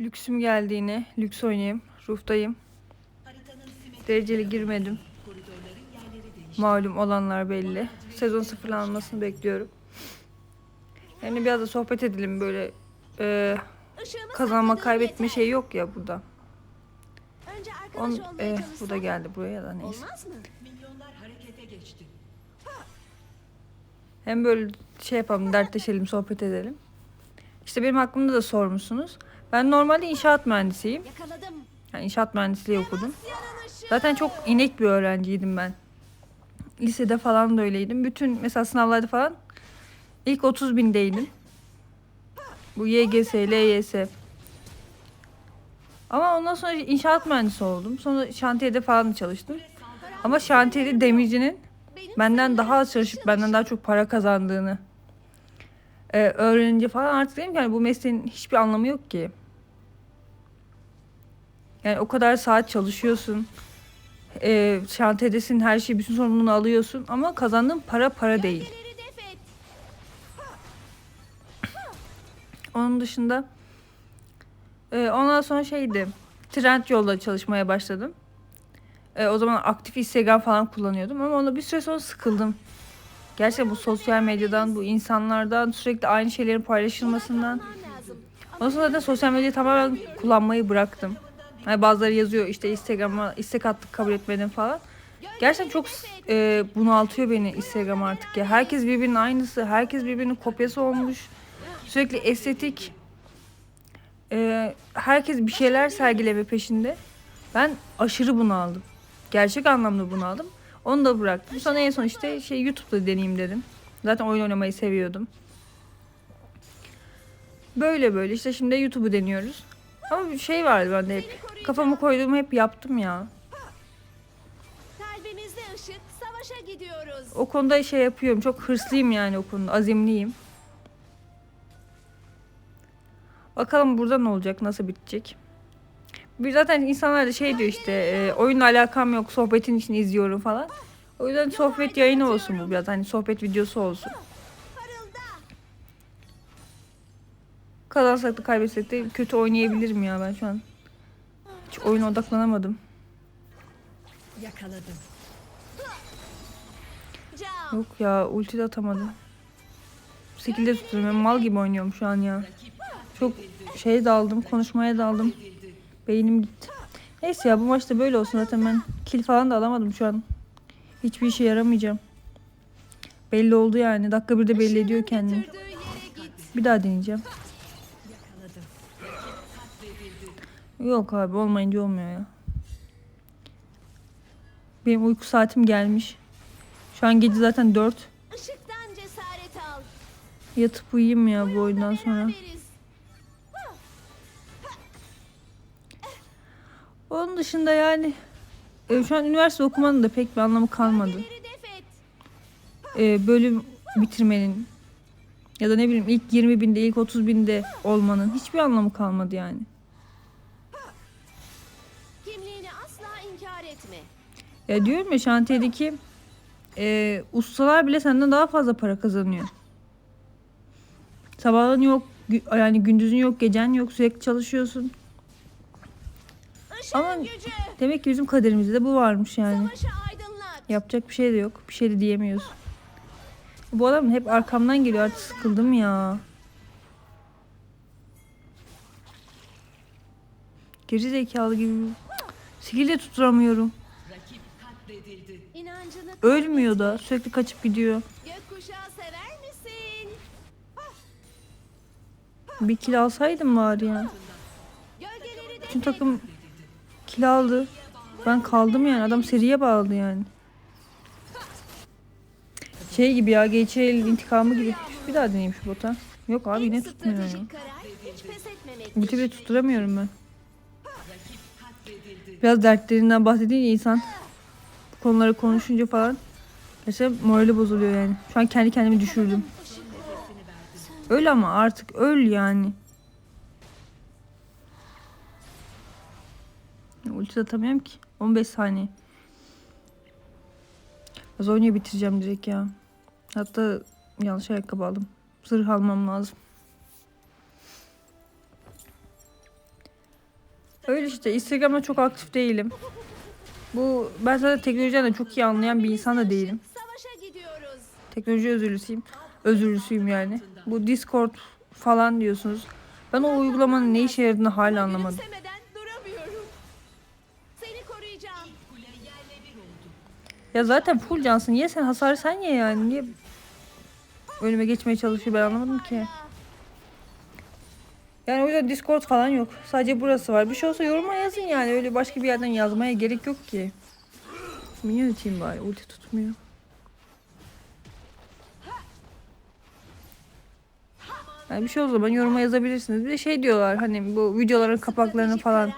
Lüksüm geldiğine lüks oynayayım. Rooftayım. Dereceli girmedim. Malum olanlar belli. Sezon sıfırlanmasını bekliyorum. Yani biraz da sohbet edelim böyle e, kazanma kaybetme şey yok ya burada. Önce arkadaş On, e, bu da geldi buraya da neyse. Olmaz mı? Milyonlar harekete geçti. Hem böyle şey yapalım, dertleşelim, sohbet edelim. İşte benim hakkımda da sormuşsunuz. Ben normalde inşaat mühendisiyim. Yani inşaat mühendisliği okudum. Zaten çok inek bir öğrenciydim ben. Lisede falan da öyleydim. Bütün mesela sınavlarda falan ilk 30 bindeydim. Bu YGS, LYS. Ama ondan sonra inşaat mühendisi oldum. Sonra şantiyede falan çalıştım. Ama şantiyede demircinin benden daha az çalışıp benden daha çok para kazandığını e, öğrenince falan artık dedim ki hani bu mesleğin hiçbir anlamı yok ki. Yani o kadar saat çalışıyorsun. E, şantiyedesin her şeyi bütün sorumluluğunu alıyorsun ama kazandığın para para değil. Onun dışında e, ondan sonra şeydi. Trend yolda çalışmaya başladım. E, o zaman aktif Instagram falan kullanıyordum ama ona bir süre sonra sıkıldım. Gerçekten bu sosyal medyadan, bu insanlardan sürekli aynı şeylerin paylaşılmasından. Ondan sonra zaten sosyal medyayı tamamen kullanmayı bıraktım. Hani bazıları yazıyor işte Instagram'a istek attık kabul etmedin falan. Gerçekten çok e, bunaltıyor beni Instagram artık ya. Herkes birbirinin aynısı, herkes birbirinin kopyası olmuş. Sürekli estetik. e, herkes bir şeyler sergileme peşinde. Ben aşırı bunaldım. Gerçek anlamda bunaldım. Onu da bıraktım. Sonra en son işte şey YouTube'da deneyeyim dedim. Zaten oyun oynamayı seviyordum. Böyle böyle işte şimdi YouTube'u deniyoruz. Ama bir şey vardı bende hep. Kafamı koyduğumu hep yaptım ya. Kalbimizde ışık. Savaşa gidiyoruz. O konuda şey yapıyorum. Çok hırslıyım yani o konuda. Azimliyim. Bakalım burada ne olacak? Nasıl bitecek? Bir zaten insanlar da şey diyor işte e, oyunla alakam yok. Sohbetin için izliyorum falan. O yüzden sohbet yayını olsun bu biraz. Hani sohbet videosu olsun. Kazansak da kaybetsek de kötü oynayabilirim ya ben şu an. Hiç oyuna odaklanamadım. Yakaladım. Yok ya ulti de atamadım. Skill'de tutuyorum. Ben mal gibi oynuyorum şu an ya. Çok şeye daldım. Konuşmaya daldım. Beynim gitti. Neyse ya bu maçta böyle olsun. Zaten ben kill falan da alamadım şu an. Hiçbir işe yaramayacağım. Belli oldu yani. Dakika bir de belli ediyor kendini. Bir daha deneyeceğim. Yok abi olmayınca olmuyor ya. Benim uyku saatim gelmiş. Şu an gece zaten 4. Işıktan cesaret al. Yatıp uyuyayım ya bu oyundan sonra. Dışında yani e, şu an üniversite okumanın da pek bir anlamı kalmadı. E, bölüm bitirmenin ya da ne bileyim ilk 20 binde ilk 30 binde olmanın hiçbir anlamı kalmadı yani. Kimliğini asla inkar etme. Ya diyorum ya şantiyedeki e, ustalar bile senden daha fazla para kazanıyor. Sabahın yok yani gündüzün yok gecen yok sürekli çalışıyorsun. Ama- gücü. Demek ki bizim kaderimizde de bu varmış yani. Yapacak bir şey de yok. Bir şey de diyemiyoruz. Bu adam hep arkamdan geliyor artık sıkıldım ya. Geri zekalı gibi. Skill de tutturamıyorum. Rakip katledildi. İnancını Ölmüyor da sürekli kaçıp gidiyor. Gökkuşağı sever misin? Bir kill alsaydım bari ya. Bütün takım kill aldı. Ben kaldım yani. Adam seriye bağladı yani. Şey gibi ya geçel intikamı gibi. Bir daha deneyeyim şu bota. Yok abi yine tutmuyor ya. stratejik karar hiç pes etmemektir. Bu tipi tutturamıyorum ben. Biraz dertlerinden bahsedince insan bu konuları konuşunca falan gerçekten morali bozuluyor yani. Şu an kendi kendimi düşürdüm. Öl ama artık öl yani. Ulti atamıyorum ki. 15 saniye. Az oyunu bitireceğim direkt ya. Hatta yanlış ayakkabı aldım. Zırh almam lazım. Öyle işte Instagram'da çok aktif değilim. Bu ben zaten teknolojiden de çok iyi anlayan bir insan da değilim. Teknoloji özürlüsüyüm. Özürlüsüyüm yani. Bu Discord falan diyorsunuz. Ben o uygulamanın ne işe yaradığını hala anlamadım. Ya zaten full cansın. Niye sen hasarı sen ye yani? Niye önüme geçmeye çalışıyor ben anlamadım ki. Yani o yüzden Discord falan yok. Sadece burası var. Bir şey olsa yoruma yazın yani. Öyle başka bir yerden yazmaya gerek yok ki. Minyon atayım bari. Ulti tutmuyor. Yani bir şey olsa zaman yoruma yazabilirsiniz. Bir de şey diyorlar hani bu videoların kapaklarını falan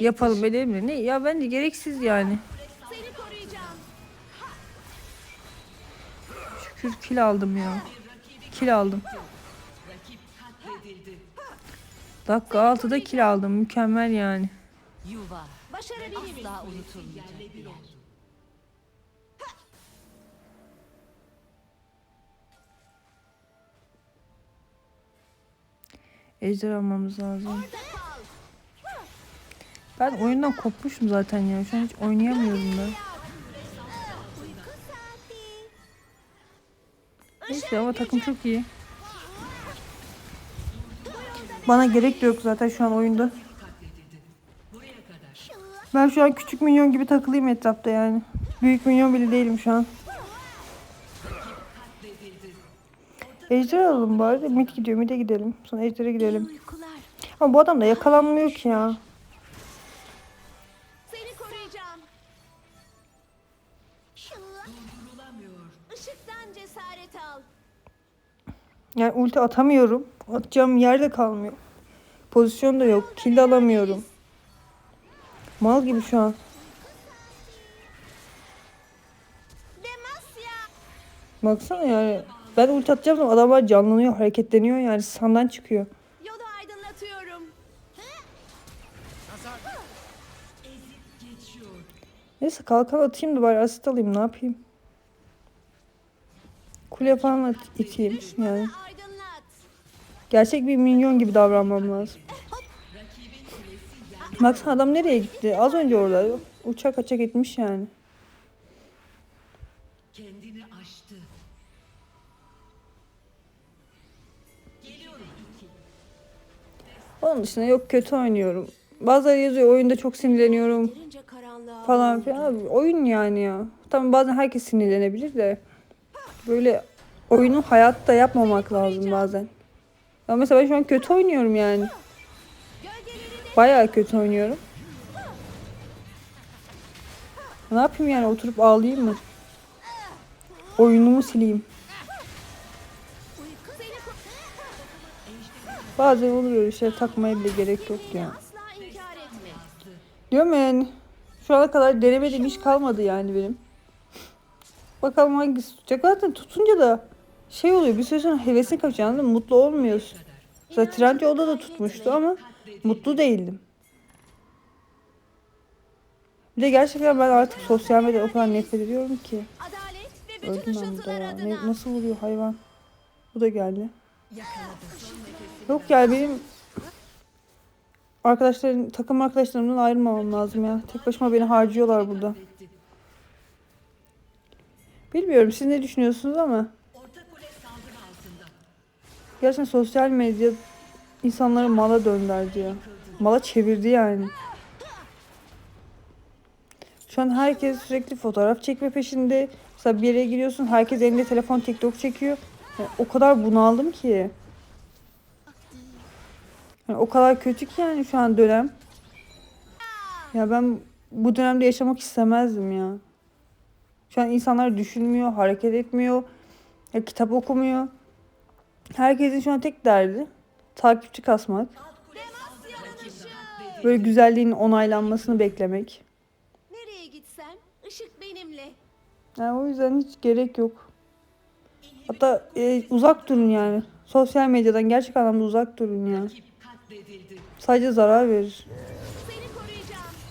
yapalım edelim mi? Ne? Ya bence gereksiz yani. Şükür kill aldım ya. Kill aldım. Dakika 6'da kill aldım. Mükemmel yani. Yuva Başarabiliriz. asla unutulmayacak bir yer. Ejder almamız lazım. Ben oyundan kopmuşum zaten ya. Şu an hiç oynayamıyorum da. Neyse ama takım çok iyi. Bana gerek de yok zaten şu an oyunda. Ben şu an küçük minyon gibi takılayım etrafta yani. Büyük minyon bile değilim şu an. Ejder alalım bari. Mid gidiyor. Mid'e gidelim. Sonra Ejder'e gidelim. Ama bu adam da yakalanmıyor ki ya. Yani ulti atamıyorum. Atacağım yerde kalmıyor. Pozisyon da yok. Kill alamıyorum. Mal gibi şu an. Baksana yani. Ben ulti atacağım zaman adamlar canlanıyor, hareketleniyor yani sandan çıkıyor. Yolu aydınlatıyorum. Neyse kalkan atayım da bari asit alayım ne yapayım. Kule falan at, iteyim yani. Gerçek bir minyon gibi davranmam lazım. Baksana adam nereye gitti? Az önce orada. Uçak kaçak gitmiş yani. Kendini aştı. Onun dışında yok kötü oynuyorum. Bazıları yazıyor oyunda çok sinirleniyorum falan filan. Abi, oyun yani ya. Tamam bazen herkes sinirlenebilir de. Böyle oyunu hayatta yapmamak lazım bazen. Ya mesela şu an kötü oynuyorum yani. Bayağı kötü oynuyorum. Ne yapayım yani oturup ağlayayım mı? Oyunumu sileyim. Bazen olur öyle şey takmaya bile gerek yok ya. asla inkar etme. Diyorum ya yani şu ana kadar denemediğim hiç kalmadı yani benim. Bakalım hangisi tutacak. Zaten tutunca da şey oluyor bir süre sonra hevesin kaçıyor anladın mı? Mutlu olmuyorsun. Mesela Trendyol'da da tutmuştu ama mutlu değildim. Bir de gerçekten ben artık sosyal medyada o kadar nefret ediyorum ki. Öldüm ben burada ya. Ne, nasıl vuruyor hayvan? Bu da geldi. Yok yani benim arkadaşlarım, takım arkadaşlarımdan ayrılmamam lazım ya. Tek başıma beni harcıyorlar burada. Bilmiyorum siz ne düşünüyorsunuz ama gerçekten sosyal medya insanları mala döndürdü ya. Mala çevirdi yani. Şu an herkes sürekli fotoğraf çekme peşinde. Mesela bir yere giriyorsun herkes elinde telefon TikTok çekiyor. Yani o kadar bunaldım ki. Yani o kadar kötü ki yani şu an dönem. Ya ben bu dönemde yaşamak istemezdim ya. Şu an insanlar düşünmüyor, hareket etmiyor, ya kitap okumuyor. Herkesin şu an tek derdi takipçi kasmak. Böyle güzelliğin onaylanmasını beklemek. Nereye gitsem ışık benimle. Yani o yüzden hiç gerek yok. Hatta e, uzak durun yani. Sosyal medyadan gerçek anlamda uzak durun ya. Rakip katledildi. Sadece zarar verir.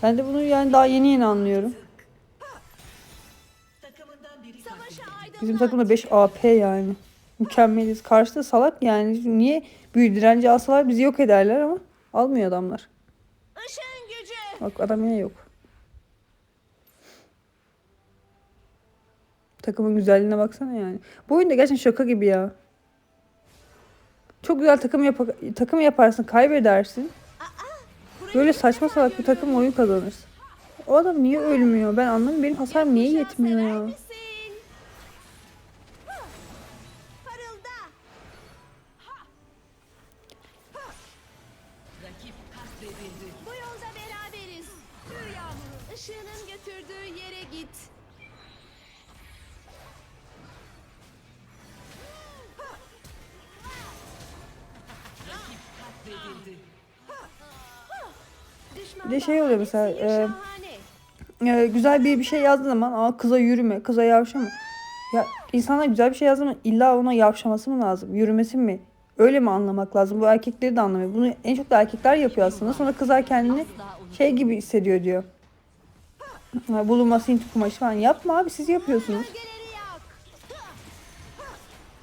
Ben de bunu yani daha yeni yeni anlıyorum. Bizim takımda 5 AP yani. Mükemmeliz. Karşıda salak yani. Niye büyü direnci alsalar bizi yok ederler ama almıyor adamlar. Işın gücü. Bak adam yine yok. Takımın güzelliğine baksana yani. Bu oyun da gerçekten şaka gibi ya. Çok güzel takım yap takım yaparsın, kaybedersin. Böyle saçma salak bir takım oyun kazanırsın. O adam niye ölmüyor? Ben anlamıyorum. Benim hasarım niye yetmiyor Sever ya? Bir de şey oluyor mesela, e. Ee, güzel bir bir şey yazdığı zaman Aa, kıza yürüme, kıza yavşama. Ya insanlar güzel bir şey yazdığı zaman illa ona yavşaması mı lazım? Yürümesi mi? Öyle mi anlamak lazım? Bu erkekleri de anlamıyor. Bunu en çok da erkekler yapıyor aslında. Sonra kızlar kendini şey gibi hissediyor diyor. Bulunması Hint kumaşı falan. Yapma abi siz yapıyorsunuz.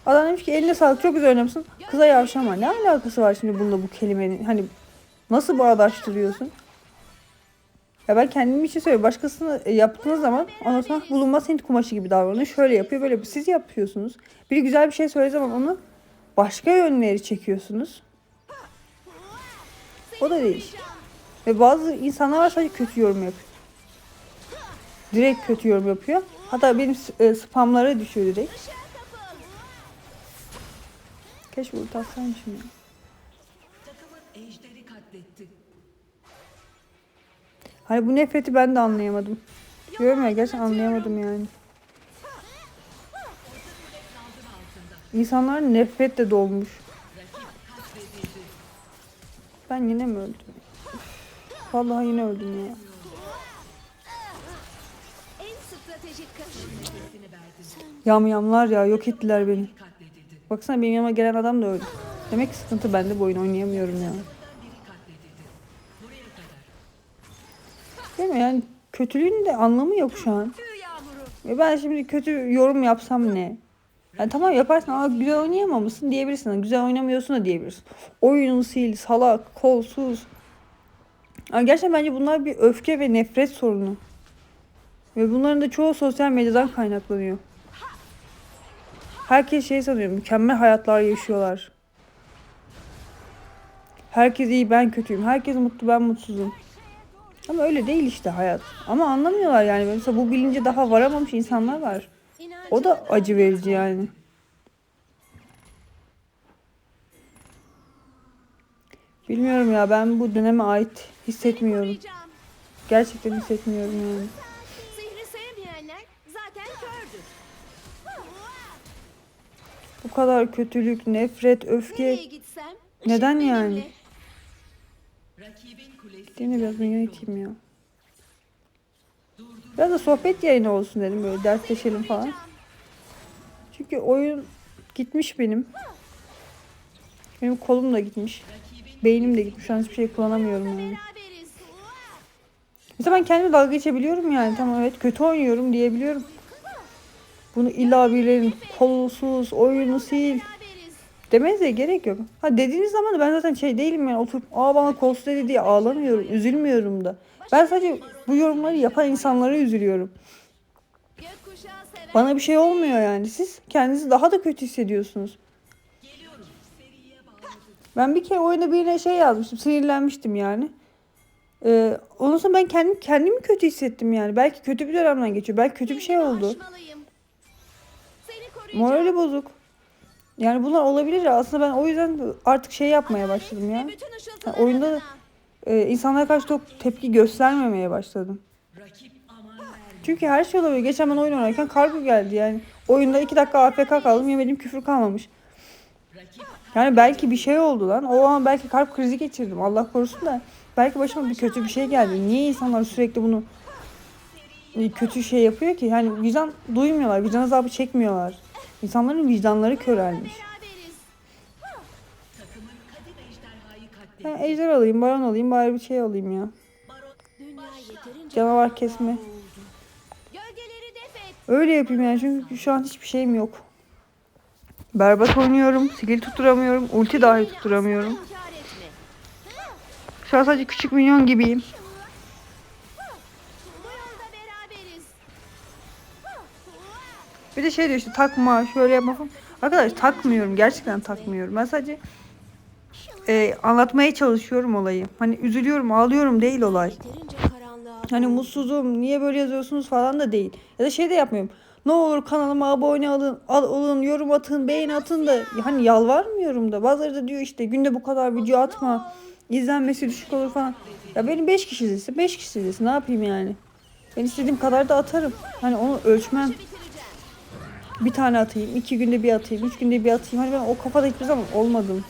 Adam demiş ki eline sağlık çok güzel oynamışsın. Kıza yavşama. Ne alakası var şimdi bununla bu kelimenin? Hani nasıl bağdaştırıyorsun? Ya ben kendim için söylüyorum. Başkasını e, yaptığınız zaman ondan sonra bulunmaz Hint kumaşı gibi davranıyor. Şöyle yapıyor böyle. Siz yapıyorsunuz. Biri güzel bir şey söylediği zaman onu başka yönleri çekiyorsunuz. O da değil. Ve bazı insanlar var sadece kötü yorum yapıyor. Direkt kötü yorum yapıyor. Hatta benim e, spamlara düşüyor direkt. Keşke ulti atsaymışım ya. Hani bu nefreti ben de anlayamadım. Diyorum ya gerçekten anlayamadım yani. İnsanlar nefretle dolmuş. Ben yine mi öldüm? Vallahi yine öldüm ya. Yamyamlar ya yok ettiler beni. Baksana benim yanıma gelen adam da öldü. Demek ki sıkıntı bende bu oyun oynayamıyorum ya. Değil mi yani kötülüğün de anlamı yok şu an. Ve ben şimdi kötü yorum yapsam ne? Yani tamam yaparsın ama güzel oynayamamışsın diyebilirsin. Güzel oynamıyorsun da diyebilirsin. Oyunu sil, salak, kolsuz. Yani gerçekten bence bunlar bir öfke ve nefret sorunu. Ve bunların da çoğu sosyal medyadan kaynaklanıyor. Herkes şey sanıyor, mükemmel hayatlar yaşıyorlar. Herkes iyi, ben kötüyüm. Herkes mutlu, ben mutsuzum. Ama öyle değil işte hayat. Ama anlamıyorlar yani. Mesela bu bilince daha varamamış insanlar var. O da acı verici yani. Bilmiyorum ya ben bu döneme ait hissetmiyorum. Gerçekten hissetmiyorum yani. Bu kadar kötülük, nefret, öfke. Neden yani? Yine biraz minyon iteyim ya. Biraz da sohbet yayını olsun dedim böyle dertleşelim falan. Çünkü oyun gitmiş benim. Benim kolum da gitmiş. Beynim de gitmiş. Şu an hiçbir şey kullanamıyorum yani. Mesela ben kendime dalga geçebiliyorum yani. Tamam evet kötü oynuyorum diyebiliyorum. Bunu illa birilerinin kolsuz, oyunu sil. Demenize gerek yok. Ha dediğiniz zaman da ben zaten şey değilim yani oturup aa bana kolsuz dedi diye ağlamıyorum, üzülmüyorum da. Ben sadece bu yorumları yapan insanlara üzülüyorum. Bana bir şey olmuyor yani. Siz kendinizi daha da kötü hissediyorsunuz. Ben bir kere oyunda birine şey yazmıştım. Sinirlenmiştim yani. Ee, ondan sonra ben kendim, kendimi kötü hissettim yani. Belki kötü bir dönemden geçiyor. Belki kötü bir şey oldu. Morali bozuk. Yani bunlar olabilir ya. Aslında ben o yüzden artık şey yapmaya başladım ya. Işıltıların oyunda e, insanlara karşı çok tepki göstermemeye başladım. Çünkü her şey olabilir. Geçen ben oyun oynarken kargo geldi yani. Oyunda iki dakika AFK kaldım yemedim küfür kalmamış. Yani belki bir şey oldu lan. O an belki kalp krizi geçirdim. Allah korusun da. Belki başıma bir kötü bir şey geldi. Niye insanlar sürekli bunu kötü şey yapıyor ki? Yani vicdan duymuyorlar. Vicdan azabı çekmiyorlar. İnsanların vicdanları körelmiş. Ben ejder alayım, baron alayım, bari bir şey alayım ya. Canavar kesme. Öyle yapayım yani çünkü şu an hiçbir şeyim yok. Berbat oynuyorum, skill tutturamıyorum, ulti dahi tutturamıyorum. Şu an sadece küçük minyon gibiyim. Bir de şey diyor işte takma şöyle yapma falan. Arkadaş takmıyorum gerçekten takmıyorum. Ben sadece e, anlatmaya çalışıyorum olayı. Hani üzülüyorum ağlıyorum değil olay. Hani mutsuzum niye böyle yazıyorsunuz falan da değil. Ya da şey de yapmıyorum. Ne olur kanalıma abone olun, al, olun, yorum atın, beğen atın da hani yalvarmıyorum da. Bazıları da diyor işte günde bu kadar video atma. izlenmesi düşük olur falan. Ya benim 5 kişi izlesin, 5 kişi izlesin. Ne yapayım yani? Ben istediğim kadar da atarım. Hani onu ölçmem. Bir tane atayım, iki günde bir atayım, üç günde bir atayım. Hani ben o kafada hiçbir zaman olmadım.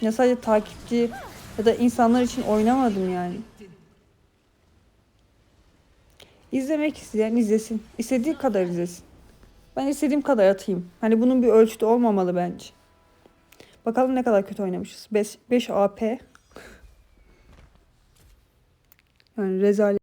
Ya sadece takipçi ya da insanlar için oynamadım yani. İzlemek isteyen izlesin. İstediği kadar izlesin. Ben istediğim kadar atayım. Hani bunun bir ölçütü olmamalı bence. Bakalım ne kadar kötü oynamışız. 5, 5 AP. Yani rezalet.